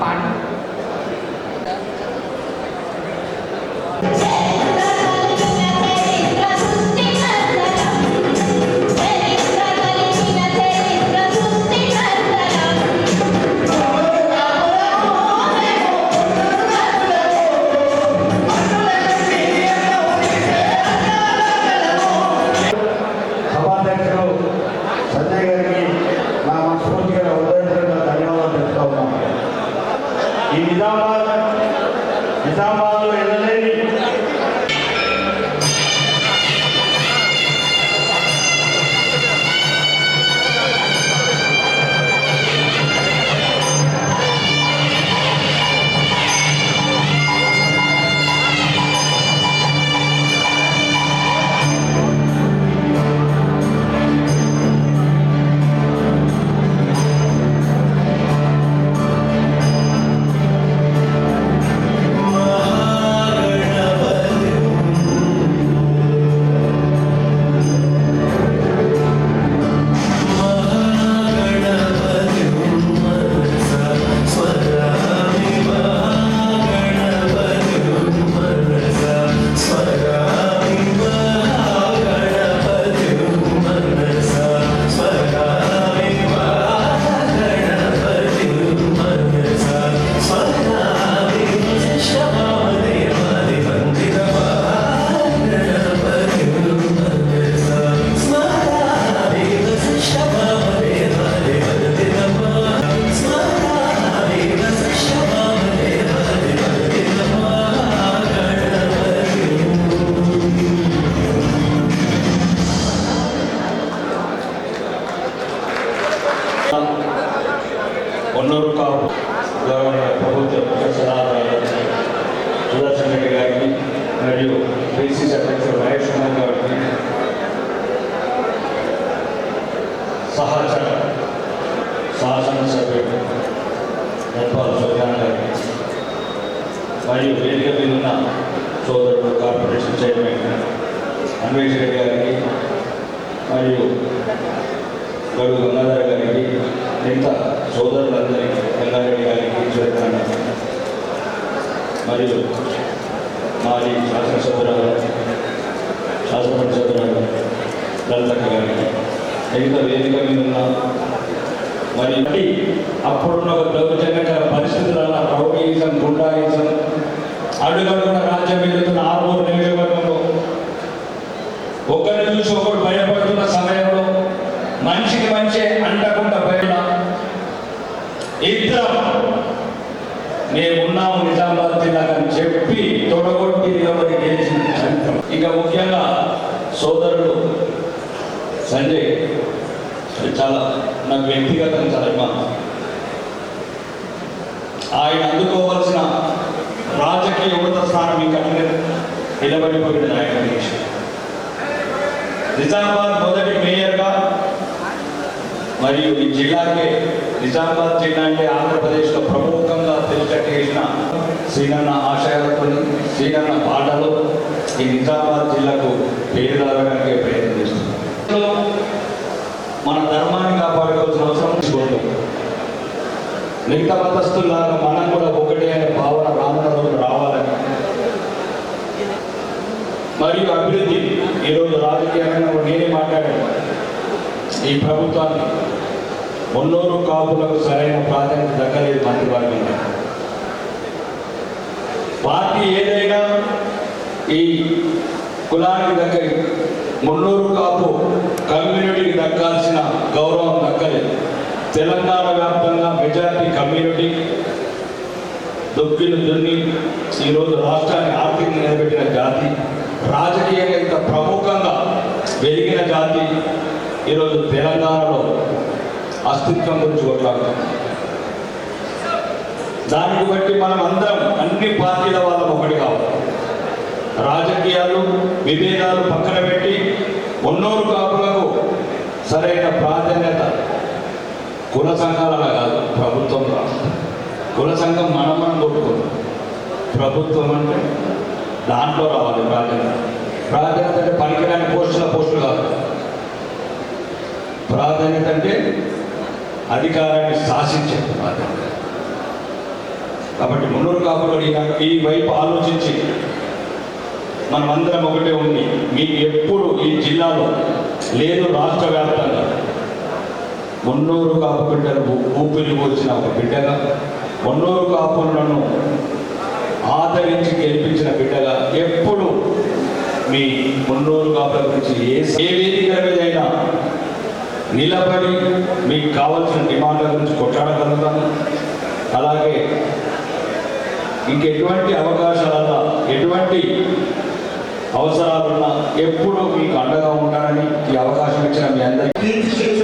Bánh. E me dá uma శాసనసభ్యుడు నిర్మల్ సుజాన్ గారికి మరియు వేదిక మీద ఉన్న సోదరుడు కార్పొరేషన్ చైర్మన్ అన్వేష్ రెడ్డి గారికి మరియు గడు గంగాధర్ గారికి మిగతా సోదరులందరికీ గంగారెడ్డి గారికి చూడకుండా మరియు మాజీ శాసనసభ్యురాలు శాసనసభ్యురాలు లలితక్క గారికి మిగతా వేదిక మీద ఉన్న మరి అప్పుడున్న ఒక దౌర్జన్యకర పరిస్థితులలో రౌడీయిజం గుండాయిజం అడుగడుగున రాజ్యం వెళ్తున్న ఆరుగురు నియోజకవర్గంలో ఒకరిని చూసి ఒకరు భయపడుతున్న సమయంలో మనిషికి మంచి అంటకుండా బయట ఇద్దరం మేము ఉన్నాము నిజామాబాద్ జిల్లాని చెప్పి తొడగొట్టి నిలబడి గెలిచింది చరిత్ర ఇంకా ముఖ్యంగా సోదరుడు సంజయ్ అది చాలా నాకు వ్యక్తిగతంగా చాలా అభిమానం ఆయన అందుకోవాల్సిన రాజకీయ ఉన్నత స్థానం ఇంకా నిలబడిపోయిన ఆయన నిజామాబాద్ మొదటి మేయర్గా మరియు ఈ జిల్లాకే నిజామాబాద్ జిల్లా అంటే ఆంధ్రప్రదేశ్లో ప్రముఖంగా తెలిసేట్టు చేసిన శ్రీనన్న ఆశయాలతో శ్రీనన్న పాటలు ఈ నిజామాబాద్ జిల్లాకు పేరు రావడానికి ప్రయత్నం చేస్తున్నాం. మన ధర్మాన్ని కాపాడుకోవాల్సిన అవసరం ఉంది. మిగతా మతస్థుల్లాగా మనం కూడా ఒకటే అనే భావన రానున్న రోజు రావాలని. మరియు అభివృద్ధి ఈరోజు రాజకీయంగా నేనే మాట్లాడాను. ఈ ప్రభుత్వాన్ని మున్నూరు కాపులకు సరైన ప్రాధాన్యత దక్కలేదు మంత్రివర్గంలో పార్టీ ఏదైనా ఈ కులానికి దగ్గర మున్నూరు కాపు కమ్యూనిటీకి దక్కాల్సిన గౌరవం దక్కలేదు. తెలంగాణ వ్యాప్తంగా మెజారిటీ కమ్యూనిటీ దొక్కిలు దున్ని ఈరోజు రాష్ట్రాన్ని ఆర్థికంగా నిలబెట్టిన జాతి రాజకీయంగా ఇంత ప్రముఖంగా వెలిగిన జాతి ఈరోజు తెలంగాణలో అస్తిత్వం గురించి కొట్లాడుతాం దాన్ని బట్టి మనం అందరం అన్ని పార్టీల వాళ్ళం ఒకటి కావాలి. రాజకీయాలు విభేదాలు పక్కన పెట్టి ఉన్నోరు కాపులకు సరైన ప్రాధాన్యత కుల సంఘాలలో కాదు ప్రభుత్వం కుల సంఘం మనం మనం కొట్టుకుంటాం ప్రభుత్వం అంటే దాంట్లో రావాలి ప్రాధాన్యత. ప్రాధాన్యత అంటే పనికిరాని పోస్టుల పోస్టులు కాదు. ప్రాధాన్యత అంటే అధికారాన్ని శాసించే ప్రాధాన్యత. కాబట్టి మున్నూరు కాపులు ఈ వైపు ఆలోచించి మనమందరం ఒకటే ఉంది మీకు ఎప్పుడు ఈ జిల్లాలో లేదు రాష్ట్ర వ్యాప్తంగా మున్నూరు కాపు బిడ్డలు ఊపిరి పోసిన ఒక బిడ్డగా మున్నూరు కాపులను ఆదరించి గెలిపించిన బిడ్డగా ఎప్పుడు మీ మున్నూరు కాపుల గురించి ఏ ఏ వేదిక మీదైనా నిలబడి మీకు కావాల్సిన డిమాండ్ల గురించి కొట్లాడగలుగుతాను అలాగే ఇంకెటువంటి అవకాశాల ఎటువంటి అవసరాలున్నా ఎప్పుడూ మీకు అండగా ఉంటానని ఈ అవకాశం ఇచ్చిన మీ అందరికీ.